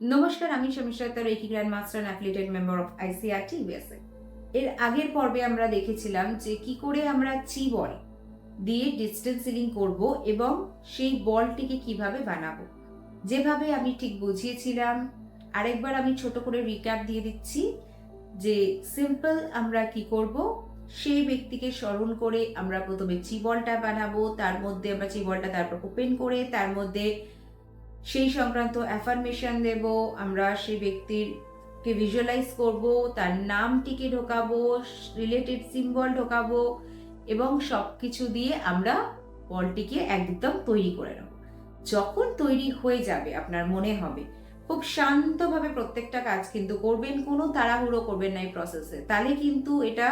নমস্কার, আমি তার reiki grand master and affiliated member of ICRT USA এর আগের পর্বে আমরা দেখেছিলাম যে কি করে আমরা চি বল দিয়ে ডিস্টেন্স সিলিং করব এবং সেই বলটিকে কীভাবে বানাবো। যেভাবে আমি ঠিক বুঝিয়েছিলাম, আরেকবার আমি ছোট করে রিক্যাপ দিয়ে দিচ্ছি যে সিম্পল আমরা কি করব, সেই ব্যক্তিকে স্মরণ করে আমরা প্রথমে চিবলটা বানাবো, তার মধ্যে আমরা চিবলটা তারপর ওপেন করে, তার মধ্যে সেই সংক্রান্ত অ্যাফার্মেশন দেব, আমরা সেই ব্যক্তিরকে ভিজুয়ালাইজ করব, তার নামটিকে ঢোকাবো রিলেটেড সিম্বল ঢোকাবো, এবং সব কিছু দিয়ে আমরা বলটিকে একদম তৈরি করে নেব। যখন তৈরি হয়ে যাবে, আপনার মনে হবে, খুব শান্তভাবে প্রত্যেকটা কাজ কিন্তু করবেন, কোনো তাড়াহুড়ো করবেন না এই প্রসেসে তাহলে কিন্তু এটা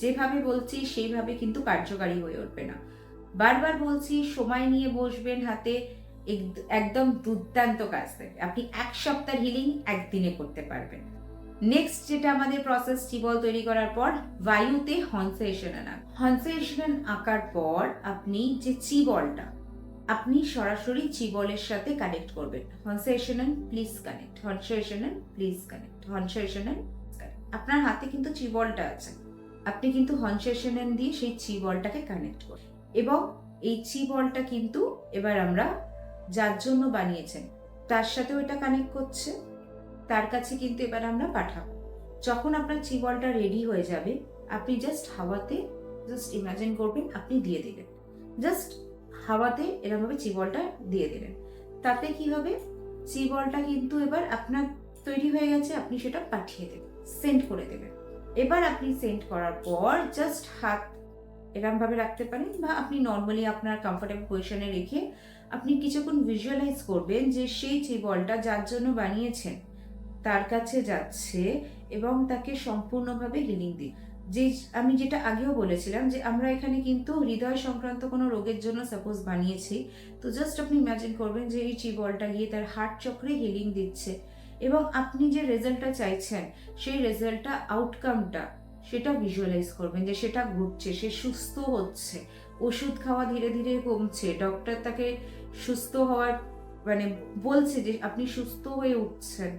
যেভাবে বলছি, সেইভাবে কিন্তু কার্যকারী হয়ে উঠবে না। বারবার বলছি, সময় নিয়ে বসবেন হাতে একদম দুর্দান্ত কাজ দেবে। আপনি এক সপ্তাহ হিলিং একদিনে করতে পারবেন। নেক্সট যেটা আমাদের প্রসেস চিবল তৈরি করার পর, বায়ুতে হনসেশন আনা। হনসেশন আঁকার পর আপনি যে চিবলটা আপনি সরাসরি চিবলের সাথে কানেক্ট করবেন। হনসেশন প্লিজ কানেক্ট হনসেশন প্লিজ কানেক্ট হনসেশন আপনার হাতে কিন্তু চিবলটা আছে। আপনি কিন্তু হনসেশন দিয়ে সেই চিবলটাকে কানেক্ট করবেন। এবং এই চিবলটা কিন্তু এবার আমরা যার জন্য বানিয়েছেন। তার সাথেও এটা কানেক্ট করছে। তার কাছে কিন্তু এবার আমরা পাঠাবো। যখন আপনার চিবলটা রেডি হয়ে যাবে, আপনি জাস্ট হাওয়াতে জাস্ট ইমাজিন করবেন, আপনি দিয়ে দেবেন জাস্ট হাওয়াতে এরকমভাবে চিবলটা দিয়ে দেবেন তাতে কি হবে? চিবলটা কিন্তু এবার আপনার তৈরি হয়ে গেছে, আপনি সেটা পাঠিয়ে দেবেন সেন্ড করে দেবেন। এবার আপনি সেন্ড করার পর জাস্ট হাত এরমভাবে রাখতে পারেন বা আপনি নর্মালি আপনার কমফোর্টেবল পজিশনে রেখে আপনি কিছুক্ষণ ভিজুয়ালাইজ করবেন যে সেই যে চিবলটা যার জন্য বানিয়েছেন, তার কাছে যাচ্ছে এবং তাকে সম্পূর্ণভাবে হিলিং দিই যে আমি যেটা আগেও বলেছিলাম যে আমরা এখানে কিন্তু হৃদয় সংক্রান্ত কোনো রোগের জন্য সাপোজ বানিয়েছি, তো জাস্ট আপনি ইমাজিন করবেন যে এই চিবলটা গিয়ে তার হার্ট চক্রে হিলিং দিচ্ছে এবং আপনি যে রেজাল্টটা চাইছেন, সেই রেজাল্টটা আউটকামটা সেটা ভিজুয়ালাইজ করবেন যে সেটা ঘুরছে, সে সুস্থ হচ্ছে, ওষুধ খাওয়া ধীরে ধীরে কমছে ডক্টর তাকে সুস্থ হওয়ার মানে বলছে যে আপনি সুস্থ হয়ে উঠছেন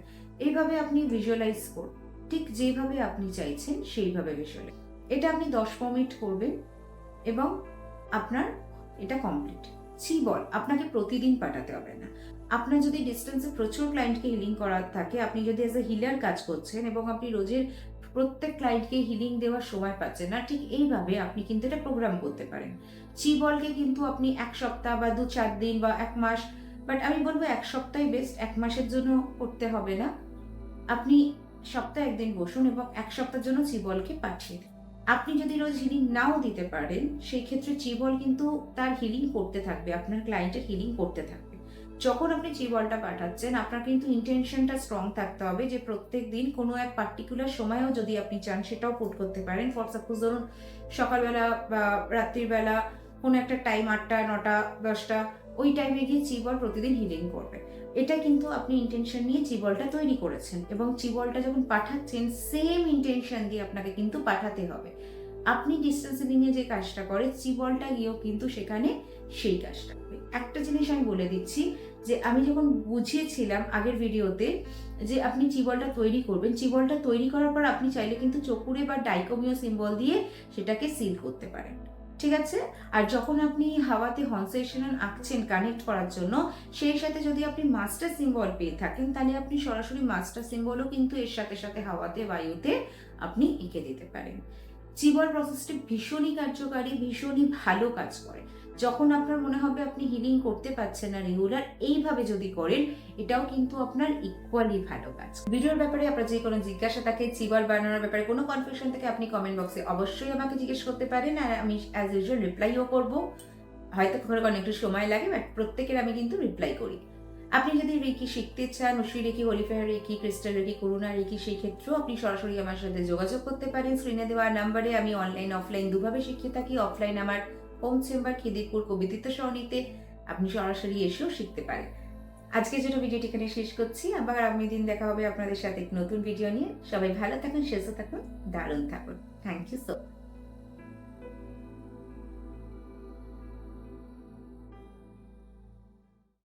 এইভাবে আপনি ভিজুয়ালাইজ করুন, ঠিক যেভাবে আপনি চাইছেন সেইভাবে ভিজুয়ালাইজ এটা আপনি দশ মিনিট করবেন এবং আপনার এটা কমপ্লিট ছি বল, আপনাকে প্রতিদিন পাঠাতে হবে না। আপনার যদি ডিস্টেন্সে প্রচুর ক্লায়েন্টকে হিলিং করার থাকে, আপনি যদি এজ এ হিলার কাজ করছেন এবং আপনি রোজের প্রত্যেক ক্লায়েন্টকে হিলিং দেওয়ার সময় পাচ্ছেন না ঠিক এইভাবে আপনি কিন্তু এটা প্রোগ্রাম করতে পারেন। চিবলকে কিন্তু আপনি এক সপ্তাহ বা দু চার দিন বা এক মাস বাট আমি বলব এক সপ্তাহে বেস্ট এক মাসের জন্য করতে হবে না। আপনি সপ্তাহে একদিন বসুন এবং এক সপ্তাহের জন্য চিবলকে পাঠিয়ে আপনি যদি রোজ হিলিং নাও দিতে পারেন, সেই ক্ষেত্রে চিবল কিন্তু তার হিলিং করতে থাকবে, আপনার ক্লায়েন্টের হিলিং করতে থাকবে। যখন আপনি চিবলটা পাঠাচ্ছেন আপনার কিন্তু ইন্টেনশনটা স্ট্রং থাকতে হবে যে প্রত্যেক দিন কোনো এক পার্টিকুলার সময়েও যদি আপনি চান সেটাও পুট করতে পারেন। ফর সাপোজ ধরুন, সকালবেলা বা রাত্রিবেলা কোনো একটা টাইম আটটা, নটা, দশটা, ওই টাইমে গিয়ে চিবল প্রতিদিন হিলিং করবে। এটা কিন্তু আপনি ইন্টেনশন নিয়ে চিবলটা তৈরি করেছেন এবং চিবলটা যখন পাঠাচ্ছেন সেম ইন্টেনশন দিয়ে আপনাকে কিন্তু পাঠাতে হবে। আপনি ডিস্টেন্স নিয়ে যে কাজটা করে চিবলটা গিয়েও কিন্তু সেখানে সেই কাজটা। একটা জিনিস আমি বলে দিচ্ছি, যে আমি যখন বুঝিয়েছিলাম আগের ভিডিওতে যে আপনি চিবলটা তৈরি করবেন, চিবলটা তৈরি করার পর আপনি চাইলে কিন্তু চকুরে বা ডাইকোমিও সিম্বল দিয়ে সেটাকে সিল করতে পারেন। ঠিক আছে? আর যখন আপনি হাওয়াতে হনসেশন আঁকছেন কানেক্ট করার জন্য, সেই সাথে যদি আপনি মাস্টার সিম্বল পেয়ে থাকেন, তাহলে আপনি সরাসরি মাস্টার সিম্বলও কিন্তু এর সাথে সাথে হাওয়াতে, বায়ুতে আপনি এঁকে দিতে পারেন। চিবল প্রসেসটি ভীষণই কার্যকারী, ভীষণই ভালো কাজ করে। যখন আপনার মনে হবে আপনি হিলিং করতে পারছেন না রেগুলার এইভাবে যদি করেন, এটাও কিন্তু আপনার ইকুয়ালি ভালো কাজ। ভিডিওর ব্যাপারে আপনার যে কোনো জিজ্ঞাসা থাকে চিবল বানানোর ব্যাপারে কোনো কনফিউশন থেকে, আপনি কমেন্ট বক্সে অবশ্যই আমাকে জিজ্ঞেস করতে পারেন আর আমি অ্যাজ ইউজুয়াল রিপ্লাইও করব। হয়তো কখনো কোনো একটু সময় লাগে বাট প্রত্যেকের আমি কিন্তু রিপ্লাই করি। আপনি যদি রেকি শিখতে চান Usri reiki holy fire reiki, crystal reiki, Karuna reiki, সেই ক্ষেত্রেও আপনি সরাসরি আমার সাথে যোগাযোগ করতে পারেন। স্ক্রিনে দেওয়া নাম্বারে আমি অনলাইন অফলাইন দুভাবে শিখিয়ে থাকি। অফলাইন আমার হোম চেম্বার খিদিরপুর কবিদিত্য সরণিতে আপনি সরাসরি এসেও শিখতে পারেন। আজকে যেটা ভিডিওটি এখানে শেষ করছি। আবার আগামী দিন দেখা হবে আপনাদের সাথে নতুন ভিডিও নিয়ে। সবাই ভালো থাকুন, সুস্থ থাকুন, দারুণ থাকুন। Thank you so